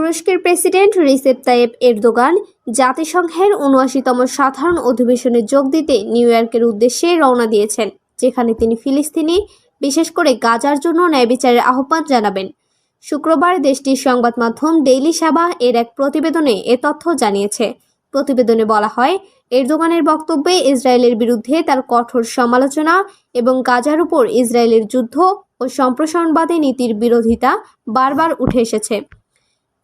তুরস্কের president Recep Tayyip Erdogan জাতিসংঘের উনআশিতম সাধারণ অধিবেশনে যোগ দিতে নিউ ইয়র্কের উদ্দেশ্যে রওনা দিয়েছেন, যেখানে তিনি ফিলিস্তিনি, বিশেষ করে গাজার জন্য ন্যায় বিচারের আহ্বান জানাবেন। শুক্রবার দেশটির সংবাদ মাধ্যম ডেইলি সাবা এর এক প্রতিবেদনে এ তথ্য জানিয়েছে। প্রতিবেদনে বলা হয়, এরদোগানের বক্তব্যে ইসরায়েলের বিরুদ্ধে তার কঠোর সমালোচনা এবং গাজার উপর ইসরায়েলের যুদ্ধ ও সম্প্রসারণবাদী নীতির বিরোধিতা বারবার উঠে এসেছে।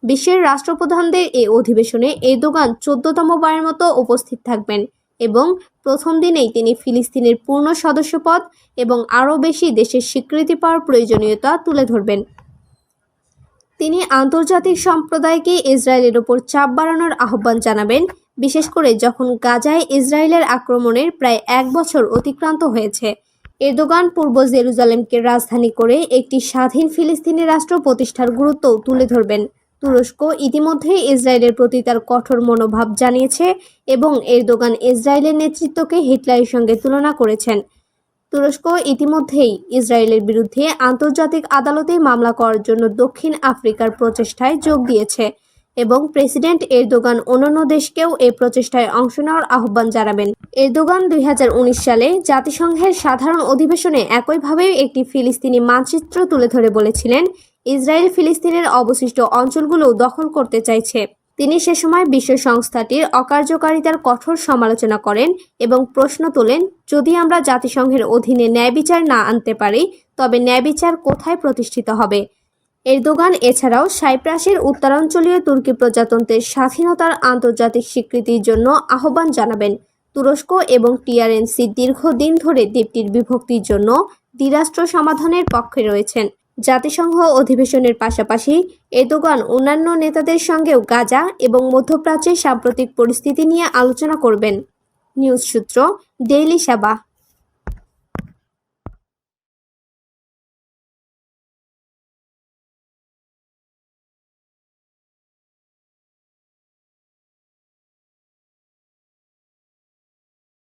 বিশ্বের রাষ্ট্রপ্রধানদের এই অধিবেশনে এই এরদোগান চোদ্দতম বারের মতো উপস্থিত থাকবেন এবং প্রথম দিনেই তিনি ফিলিস্তিনের পূর্ণ সদস্যপদ এবং আরও বেশি দেশের স্বীকৃতি পাওয়ার প্রয়োজনীয়তা তুলে ধরবেন। তিনি আন্তর্জাতিক সম্প্রদায়কে ইসরায়েলের ওপর চাপ বাড়ানোর আহ্বান জানাবেন, বিশেষ করে যখন গাজায় ইসরায়েলের আক্রমণের প্রায় এক বছর অতিক্রান্ত হয়েছে। এরদোগান পূর্ব জেরুজালেমকে রাজধানী করে একটি স্বাধীন ফিলিস্তিনি রাষ্ট্র প্রতিষ্ঠার গুরুত্বও তুলে ধরবেন। তুরস্ক ইতিমধ্যে ইসরায়েলের প্রতি তার কঠোর মনোভাব জানিয়েছে এবং এরদোগান ইসরায়েলের নেতৃত্বকে হিটলারের সঙ্গে তুলনা করেছেন। তুরস্ক ইতিমধ্যেই ইসরায়েলের বিরুদ্ধে আন্তর্জাতিক আদালতে মামলা করার জন্য দক্ষিণ আফ্রিকার প্রচেষ্টায় যোগ দিয়েছে এবং প্রেসিডেন্ট এরদোগান অন্যান্য দেশকেও এই প্রচেষ্টায় অংশ নেওয়ার আহ্বান জানাবেন। এরদোগান দুই হাজার উনিশ সালে জাতিসংঘের সাধারণ অধিবেশনে একইভাবে একটি ফিলিস্তিনি মানচিত্র তুলে ধরে বলেছিলেন ইসরায়েল ফিলিস্তিনের অবশিষ্ট অঞ্চলগুলো দখল করতে চাইছে। তিনি সে সময় বিশ্ব সংস্থাটির অকার্যকারিতার কঠোর সমালোচনা করেন এবং প্রশ্ন তোলেন, যদি আমরা জাতিসংঘের অধীনে ন্যায় বিচার না আনতে পারি, তবে ন্যায় বিচার কোথায় প্রতিষ্ঠিত হবে? এরদোগান এছাড়াও সাইপ্রাসের উত্তরাঞ্চলীয় তুর্কি প্রজাতন্ত্রের স্বাধীনতার আন্তর্জাতিক স্বীকৃতির জন্য আহ্বান জানাবেন। তুরস্ক এবং টিআরএনসি দীর্ঘদিন ধরে দ্বীপটির বিভক্তির জন্য দ্বিরাষ্ট্র সমাধানের পক্ষে রয়েছেন। জাতিসংঘ অধিবেশনের পাশাপাশি এদোগান অন্যান্য নেতাদের সঙ্গেও গাজা এবং মধ্যপ্রাচ্যের সাম্প্রতিক পরিস্থিতি নিয়ে আলোচনা করবেন। নিউজ সূত্র, ডেইলি সাবাহ